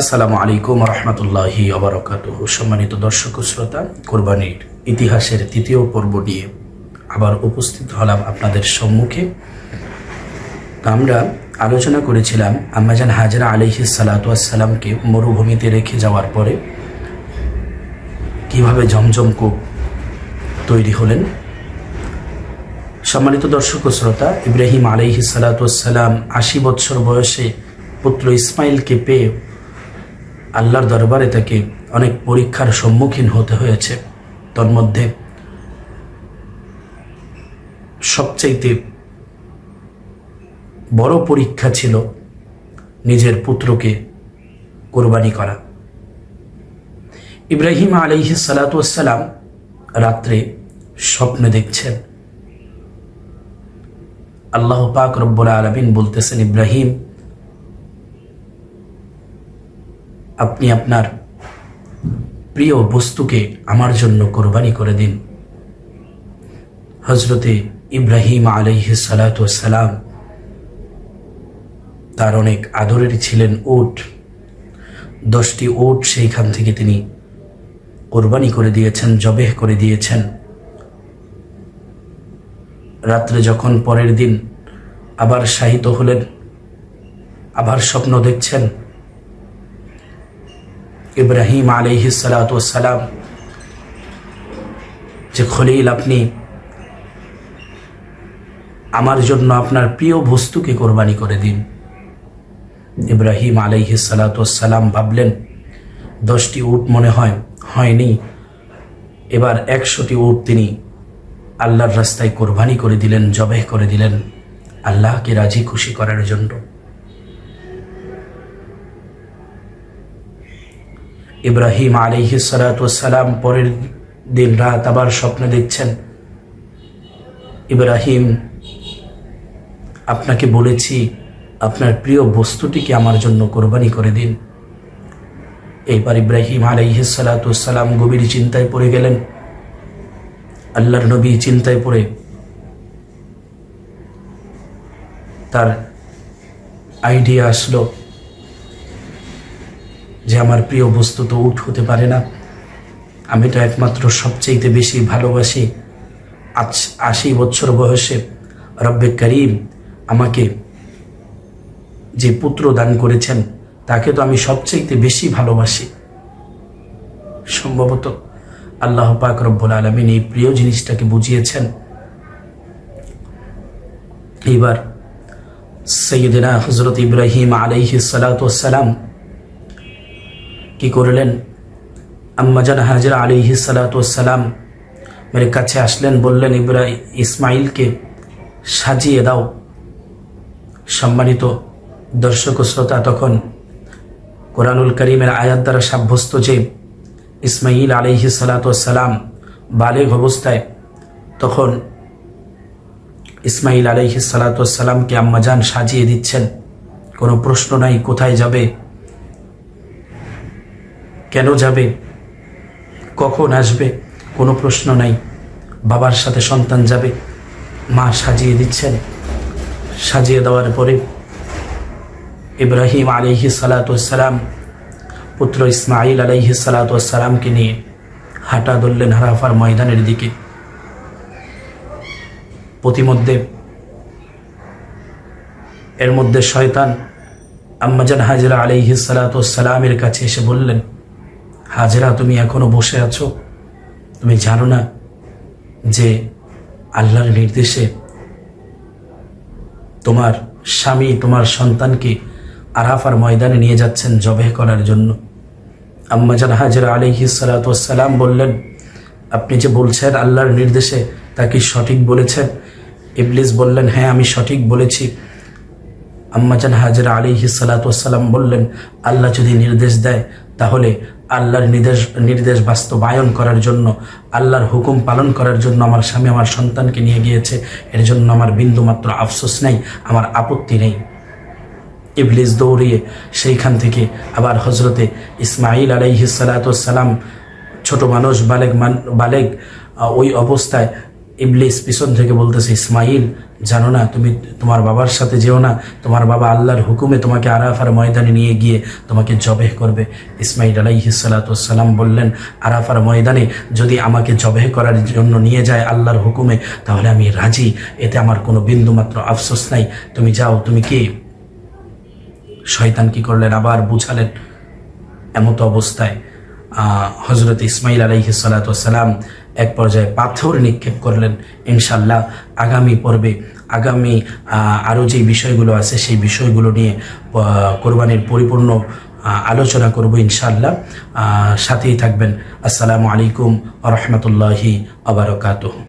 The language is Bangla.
আসসালামু আলাইকুম রহমতুল্লাহি অবরকাত সম্মানিত দর্শক শ্রোতা, কোরবানির ইতিহাসের তৃতীয় পর্ব নিয়ে আবার উপস্থিত হলাম আপনাদের সম্মুখে। আমরা আলোচনা করেছিলাম আম্মাজান হাজরা আলিহি সালাতামকে মরুভূমিতে রেখে যাওয়ার পরে কীভাবে জমজম কূপ তৈরি হলেন। সম্মানিত দর্শক শ্রোতা, ইব্রাহিম আলাইহি সালাতাম আশি বৎসর বয়সে পুত্র ইসমাইলকে পেয়ে আল্লাহর দরবারে তাকে অনেক পরীক্ষার সম্মুখীন হতে হয়েছে। তন্মধ্যে সবচাইতে বড় পরীক্ষা ছিল নিজের পুত্রকে কোরবানি করা। ইব্রাহিম আলিহি সালাতাম রাত্রে স্বপ্নে দেখছেন। আল্লাহ পাক রব্বুল আলমিন বলতেছেন, ইব্রাহিম আপনি আপনার প্রিয় বস্তুকে আমার জন্য কোরবানি করে দিন। হজরতে ইব্রাহিম আলহ সালাম তার অনেক আদরের ছিলেন ওট। দশটি ওট সেইখান থেকে তিনি কোরবানি করে দিয়েছেন, জবেহ করে দিয়েছেন। রাত্রে যখন পরের দিন আবার শাহিত হলেন, আবার স্বপ্ন দেখছেন ইব্রাহিম আলহি সালাম যে খলিল আপনি, আমার জন্য আপনার প্রিয় বস্তুকে কোরবানি করে দিন। ইব্রাহিম আলহি সালাম ভাবলেন, দশটি উট মনে হয়, হয়নি। এবার একশোটি উট তিনি আল্লাহর রাস্তায় কোরবানি করে দিলেন জবেহ করে দিলেন, আল্লাহকে রাজি খুশি করার জন্য। ইব্রাহিম আলিহি সালাম পরের দিন রাত আবার স্বপ্ন দেখছেন। ইব্রাহিম, আপনাকে বলেছি, আপনার প্রিয় বস্তুটিকে আমার জন্য কোরবানি করে দিন। এইবার ইব্রাহিম আলাইহি সালাম গভীর চিন্তায় পড়ে গেলেন। আল্লাহর নবী চিন্তায় পড়ে তার আইডিয়া আসলো যে আমার প্রিয় বস্তু তো উঠ হতে পারে না। আমি তো একমাত্র সবচেয়ে বেশি ভালোবাসি। আজ আশি বছর বয়সে রব্বে করিম আমাকে যে পুত্র দান করেছেন, তাকে তো আমি সবচেয়ে বেশি ভালোবাসি। সম্ভবত আল্লাহ পাক রব্বুল আলমিন এই প্রিয় জিনিসটাকে বুঝিয়েছেন। এইবার সৈয়দিনা হজরত ইব্রাহিম আলাইহি সালাম কি করলেন? আম্মাজান হাজরা আলিহি সালাতাম মেরে কাছে আসলেন, বললেন, ইব্রা ইসমাইলকে সাজিয়ে দাও। সম্মানিত দর্শক শ্রোতা, তখন কোরআনুল করিমের আয়াত দ্বারা সাব্যস্ত যে ইসমাইল আলিহি সালাতাম বালেগ অবস্থায়, তখন ইসমাইল আলিহি সালাতামকে আম্মাজান সাজিয়ে দিচ্ছেন। কোনো প্রশ্ন নাই, কোথায় যাবে? কেন যাবে? কখন আসবে? কোনো প্রশ্ন নাই। বাবার সাথে সন্তান যাবে। মা সাজিয়ে দিচ্ছেন। সাজিয়ে দেওয়ার পরে ইব্রাহিম আলিহি সালাতাম পুত্র ইসমাইল আলাইহি সালাতামকে নিয়ে হাঁটা ধরলেন হারাফার ময়দানের দিকে। প্রতিমধ্যে এর মধ্যে শয়তান আম্মাজান হাজরা আলিহি সালাতামের কাছে এসে বললেন হাজরা, তুমি এখনও বসে আছো? তুমি জানো না যে আল্লাহর নির্দেশে তোমার স্বামী তোমার সন্তানকে আরাফার ময়দানে নিয়ে যাচ্ছেন জবে করার জন্য। আম্মাজান হাজরা আলিহি সালাতাম বললেন, আপনি যে বলছেন আল্লাহর নির্দেশে, তা কি সঠিক বলেছেন? ইবলিস বললেন হ্যাঁ আমি সঠিক বলেছি। আম্মাজান হাজরা আলিহি সালাতাম বললেন, আল্লাহ যদি নির্দেশ দেয়, তাহলে আল্লাহর নির্দেশ নির্দেশ বাস্তবায়ন করার জন্য, আল্লাহর হুকুম পালন করার জন্য আমার স্বামী আমার সন্তানকে নিয়ে গিয়েছে। এর জন্য আমার বিন্দুমাত্র আফসোস নেই, আমার আপত্তি নেই। ইবলিস দৌড়িয়ে সেইখান থেকে আবার হজরতে ইসমাইল আলাইহি সালাতাম ছোট মানুষ, বালেক মান, বালেক ওই অবস্থায় ইবলিস পিছন থেকে বলতেছে ইসমাইল জানো না, তুমি তোমার বাবার সাথে যেও না, তোমার বাবা আল্লাহর হুকুমে তোমাকে আরাফার ময়দানে নিয়ে গিয়ে তোমাকে জবেহ করবে। ইসমাইল আলাইহিসালাতাম বললেন, আরাফার ময়দানে যদি আমাকে জবেহ করার জন্য নিয়ে যায় আল্লাহর হুকুমে, তাহলে আমি রাজি। এতে আমার কোনো বিন্দুমাত্র আফসোস নাই। তুমি যাও, তুমি কি? শয়তান কি করলেন? আবার বুঝালেন এমত অবস্থায়। হজরত ইসমাইল আলাইহি সালাম এক পর্যায়ে পাথর নিক্ষেপ করলেন ইনশাল্লাহ আগামী পর্বে, আগামী আরও যে বিষয়গুলো আছে, সেই বিষয়গুলো নিয়ে কোরবানির পরিপূর্ণ আলোচনা করব ইনশাল্লাহ সাথেই থাকবেন। আসসালামু আলাইকুম রহমতুল্লাহি আবরকাত